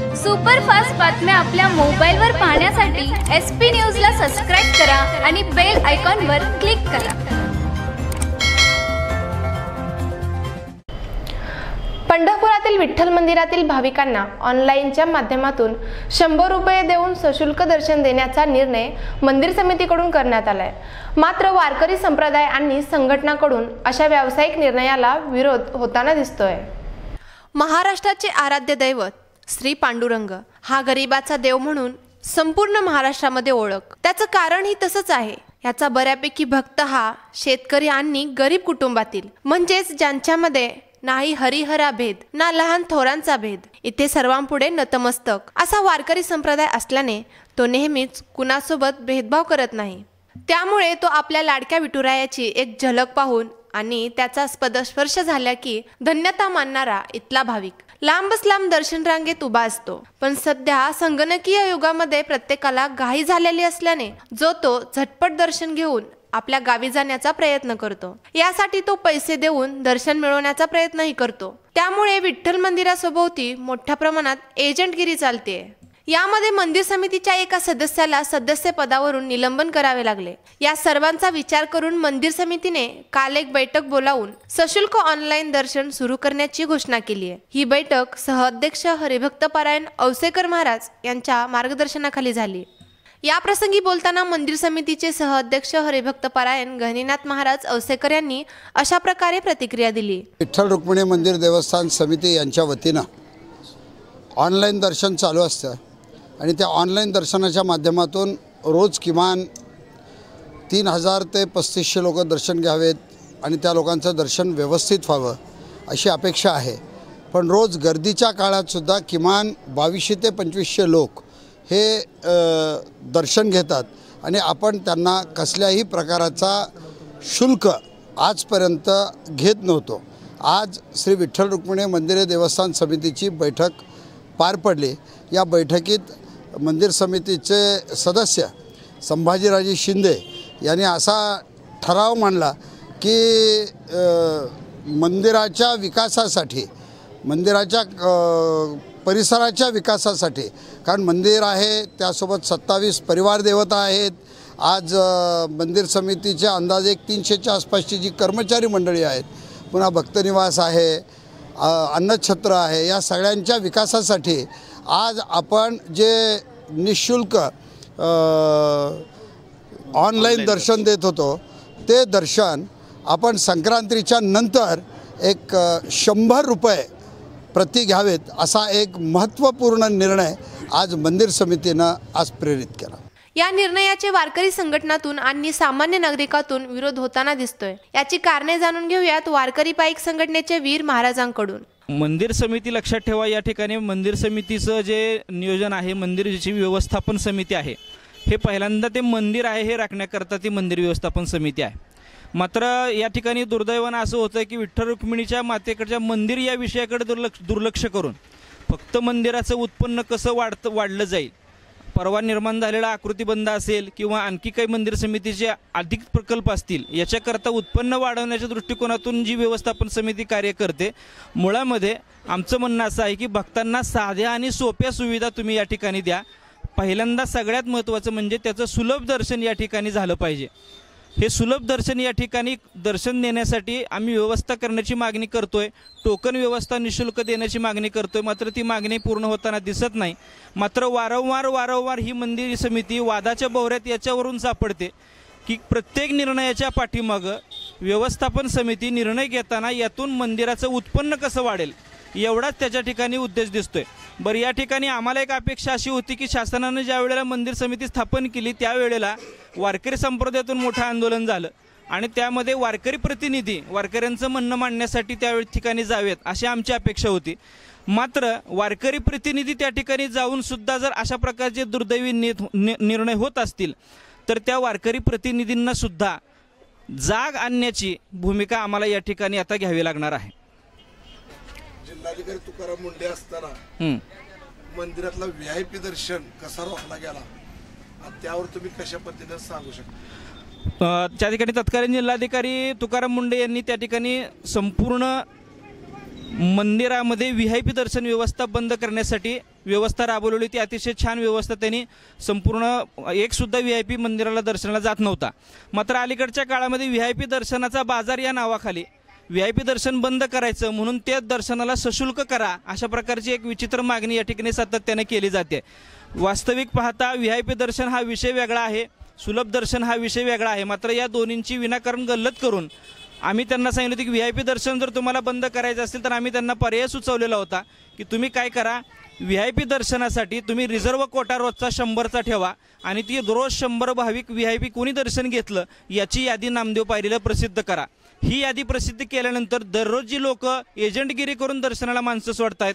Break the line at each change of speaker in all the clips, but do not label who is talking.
Superfast बातम्या आपल्या मोबाईलवर पाहण्यासाठी एस पी न्यूजला सबस्क्राईब करा आणि बेल आयकॉनवर क्लिक करा.
पंढरपुरातील विठ्ठल मंदिरातील भाविकांना ऑनलाईनच्या माध्यमातून शंभर रुपये देऊन सशुल्क दर्शन देण्याचा निर्णय मंदिर समितीकडून करण्यात आलाय. मात्र वारकरी संप्रदाय आणि संघटनाकडून अशा व्यावसायिक निर्णयाला विरोध होताना दिसतोय. महाराष्ट्राचे आराध्य दैवत श्री पांडुरंग हा गरिबाचा देव म्हणून संपूर्ण महाराष्ट्रामध्ये ओळख. त्याचं कारणही तसंच आहे. याचा बऱ्यापैकी भक्त हा शेतकरी आणि गरीब कुटुंबातील म्हणजेच ज्यांच्यामध्ये नाही हरिहरा भेद ना लहान थोरांचा भेद इथे सर्वांपुढे नतमस्तक असा वारकरी संप्रदाय असल्याने तो नेहमीच कुणासोबत भेदभाव करत नाही. त्यामुळे तो आपल्या लाडक्या विठुरायाची एक झलक पाहून आणि त्याचा स्पदस्पर्श झाला की धन्यता मानणारा इथला भाविक. लांबच लांब दर्शन रांगेत उभा असतो. पण सध्या संगणकीय युगामध्ये प्रत्येकाला घाई झालेली असल्याने जो तो झटपट दर्शन घेऊन आपल्या गावी जाण्याचा प्रयत्न करतो. यासाठी तो पैसे देऊन दर्शन मिळवण्याचा प्रयत्नही करतो. त्यामुळे विठ्ठल मंदिरासोबती मोठ्या प्रमाणात एजंटगिरी चालते यामध्ये मंदिर समितीच्या एका सदस्याला सदस्य पदावरून निलंबन करावे लागले. या सर्वांचा विचार करून मंदिर समितीने काल एक बैठक बोलावून सशुल्क ऑनलाईन दर्शन सुरू करण्याची घोषणा केली आहे. ही बैठक सहअध्यक्ष हरिभक्त पारायण औसेकर महाराज यांच्या मार्गदर्शनाखाली झाली. या प्रसंगी बोलताना मंदिर समितीचे सहअध्यक्ष हरिभक्त पारायण गहिनीनाथ महाराज औसेकर यांनी अशा प्रकारे प्रतिक्रिया दिली.
विठ्ठल रुक्मिणी मंदिर देवस्थान समिती यांच्या वतीनं ऑनलाईन दर्शन चालू असतं. आणि त्या ऑनलाईन दर्शनाच्या माध्यमातून रोज किमान तीन हजार ते पस्तीसशे लोक दर्शन घ्यावेत आणि त्या लोकांचं दर्शन व्यवस्थित व्हावं अशी अपेक्षा आहे. पण रोज गर्दीच्या काळातसुद्धा किमान बावीसशे ते पंचवीसशे लोक हे दर्शन घेतात आणि आपण त्यांना कसल्याही प्रकाराचा शुल्क आजपर्यंत घेत नव्हतो. आज श्री विठ्ठल रुक्मिणी मंदिरे देवस्थान समितीची बैठक पार पडली. या बैठकीत मंदिर समितीचे सदस्य संभाजीराजे शिंदे यांनी असा ठराव मांडला की मंदिराच्या विकासासाठी मंदिराच्या परिसराच्या विकासासाठी कारण मंदिर आहे त्यासोबत सत्तावीस परिवार देवता आहेत आज मंदिर समितीच्या अंदाजे एक तीनशेच्या आसपासची जी कर्मचारी मंडळी आहेत पुन्हा भक्तनिवास आहे अन्नछत्र आहे या सगळ्यांच्या विकासासाठी आज आपण जे निशुल्क ऑनलाईन दर्शन. देत होतो ते दर्शन आपण संक्रांतीच्या नंतर एक शंभर रुपये प्रति घ्यावेत असा एक महत्त्वपूर्ण निर्णय आज मंदिर समितीनं आज प्रेरित केला.
या निर्णयाचे वारकरी संघटनातून आणि सामान्य नागरिकातून विरोध होताना दिसतोय. याची कारणे जाणून घेऊयात वारकरी पाईक संघटनेचे वीर महाराजांकडून.
मंदिर समिती लक्षात ठेवा या ठिकाणी मंदिर समितीचं जे नियोजन आहे मंदिरची व्यवस्थापन समिती आहे. हे पहिल्यांदा ते मंदिर आहे हे राखण्याकरता ती मंदिर व्यवस्थापन समिती आहे. मात्र या ठिकाणी दुर्दैवानं असं होतं की विठ्ठल रुक्मिणीच्या मातेकडच्या मंदिर या विषयाकडे दुर्लक्ष दुर्लक्ष करून फक्त मंदिराचं उत्पन्न कसं वाढतं वाढलं जाईल परवा निर्माण झालेला आकृतीबंध असेल किंवा आणखी काही मंदिर समितीचे अधिक प्रकल्प असतील याच्याकरता उत्पन्न वाढवण्याच्या दृष्टिकोनातून जी व्यवस्थापन समिती कार्य करते मुळामध्ये आमचं म्हणणं असं आहे की भक्तांना साध्या आणि सोप्या सुविधा तुम्ही या ठिकाणी द्या. पहिल्यांदा सगळ्यात महत्त्वाचं म्हणजे त्याचं सुलभ दर्शन या ठिकाणी झालं पाहिजे. हे सुलभ दर्शन या ठिकाणी दर्शन देण्यासाठी आम्ही व्यवस्था करण्याची मागणी करतोय. टोकन व्यवस्था निशुल्क देण्याची मागणी करतोय. मात्र ती मागणी पूर्ण होताना दिसत नाही. मात्र वारंवार वारंवार ही मंदिर समिती वादाच्या बोहऱ्यात याच्यावरून सापडते की प्रत्येक निर्णयाच्या पाठीमागं व्यवस्थापन समिती निर्णय घेताना यातून मंदिराचं उत्पन्न कसं वाढेल एवढाच त्याच्या ठिकाणी उद्देश दिसतोय. बरं या ठिकाणी आम्हाला एक अपेक्षा अशी होती की शासनानं ज्या वेळेला मंदिर समिती स्थापन केली त्यावेळेला वारकरी संप्रदायातून मोठं आंदोलन झालं. आणि त्यामध्ये वारकरी प्रतिनिधी वारकऱ्यांचं म्हणणं मांडण्यासाठी त्या ठिकाणी जावेत अशी आमची अपेक्षा होती. मात्र वारकरी प्रतिनिधी त्या ठिकाणी जाऊन सुद्धा जर अशा प्रकारचे दुर्दैवी नि- नि- निर्णय होत असतील तर त्या वारकरी प्रतिनिधींना सुद्धा जाग आणण्याची भूमिका आम्हाला या ठिकाणी आता घ्यावी लागणार आहे.
जिल्हाधिकारी तुकाराम मुंडे असताना. मंदिरातला व्ही आय पी दर्शन कसा रोखला गेला? आणि त्यावर तुम्ही कशा पद्धतीने सांगू शकता?
त्या ठिकाणी तत्कालीन जिल्हाधिकारी तुकाराम मुंडे यांनी त्या ठिकाणी संपूर्ण मंदिरामध्ये व्ही आय पी दर्शन व्यवस्था बंद करण्यासाठी व्यवस्था राबवलेली ती अतिशय छान व्यवस्था त्यांनी संपूर्ण एकसुद्धा व्ही आय पी मंदिराला दर्शनाला जात नव्हता. मात्र अलीकडच्या काळामध्ये व्ही आय पी दर्शनाचा बाजार या नावाखाली व्ही आय पी दर्शन बंद करायचं म्हणून त्या दर्शनाला सशुल्क करा अशा प्रकारची एक विचित्र मागणी या ठिकाणी सातत्याने केली जाते. वास्तविक पाहता व्ही आय पी दर्शन हा विषय वेगळा आहे. सुलभ दर्शन हा विषय वेगळा आहे. मात्र या दोन्हींची विनाकारण गल्लत करून आम्ही त्यांना सांगितलं होतं की व्ही आय पी दर्शन जर तुम्हाला बंद करायचं असेल तर आम्ही त्यांना पर्याय सुचवलेला होता की तुम्ही काय करा व्ही आय पी दर्शनासाठी तुम्ही रिझर्व कोटा रोजचा शंभरचा ठेवा आणि ती रोज शंभर भाविक व्ही आय पी कोणी दर्शन घेतलं याची यादी नामदेव पायरीला प्रसिद्ध करा. ही यादी प्रसिद्ध केल्यानंतर दररोज जी लोक एजंटगिरी करून दर्शनाला माणसं सोडतायत.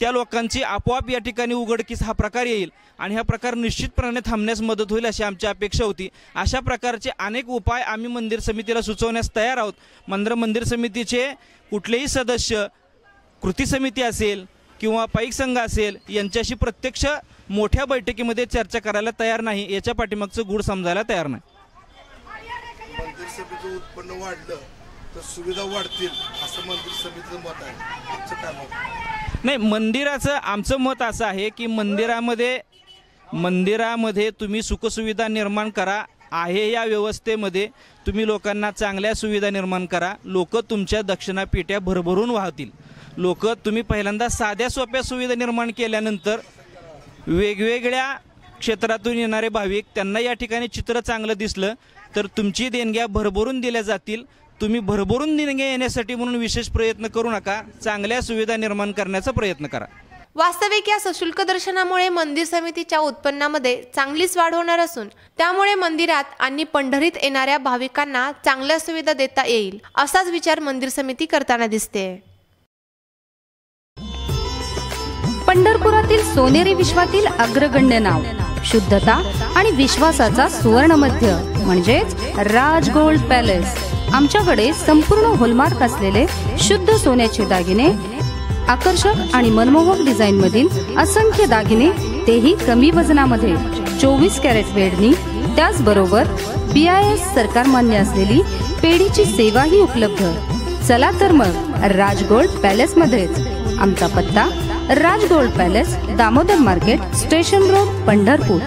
त्या लोकांची आपोआप या ठिकाणी उघडकीस हा प्रकार येईल आणि हा प्रकार निश्चितपणे थांबण्यास मदत होईल अशी आमची अपेक्षा होती. अशा प्रकारचे अनेक उपाय आम्ही मंदिर समितीला सुचवण्यास तयार आहोत. मंदिर मंदिर समितीचे कुठलेही सदस्य कृती समिती असेल किंवा पाईक संघ असेल यांच्याशी प्रत्यक्ष मोठ्या बैठकीमध्ये चर्चा करायला तयार नाही. याच्या पाठीमागचं गूढ समजायला तयार नाही.
मंदिर उत्पन्न वाढलं. तर सुविधा वाढतील असं मंदिर समितीचं मत आहे. काय मत?
नाही मंदिराचं आमचं मत असं आहे की मंदिरामध्ये मंदिरामध्ये तुम्ही सुखसुविधा निर्माण करा. आहे या व्यवस्थेमध्ये तुम्ही लोकांना चांगल्या सुविधा निर्माण करा. लोक तुमच्या दक्षिणापेट्या भरभरून वाहतील. लोक तुम्ही पहिल्यांदा साध्या सोप्या सुविधा निर्माण केल्यानंतर वेगवेगळ्या क्षेत्रातून येणारे भाविक त्यांना या ठिकाणी चित्र चांगलं दिसलं तर तुमची देणग्या भरभरून दिल्या जातील. तुम्ही भरभरून देणग्या येण्यासाठी म्हणून विशेष प्रयत्न करू नका. चांगल्या सुविधा निर्माण करण्याचा प्रयत्न करा.
वास्तविक या सशुल्क दर्शनामुळे मंदिर समितीच्या उत्पन्नामध्ये चांगलीच वाढ होणार असून त्यामुळे मंदिरात आणि पंढरीत येणाऱ्या भाविकांना चांगल्या सुविधा देता येईल असाच विचार मंदिर समिती करताना दिसते.
पंढरपुरातील सोनेरी विश्वातील अग्रगण्य नाव. शुद्धता आणि विश्वासाचा सुवर्ण मध्य म्हणजेच राजगोल्ड पॅलेस. आमच्याकडे संपूर्ण होलमार्क असलेले शुद्ध सोन्याचे दागिने आकर्षक आणि मनमोहक डिझाईन मधील असंख्य दागिने तेही कमी वजनामध्ये चोवीस कॅरेट वेडणी त्याचबरोबर बी आय एस सरकार मान्य असलेली पेढीची सेवाही उपलब्ध. चला तर मग राजगोल्ड पॅलेस मध्येच आमचा पत्ता Rajgold palace Damodar market station road Pandharpur.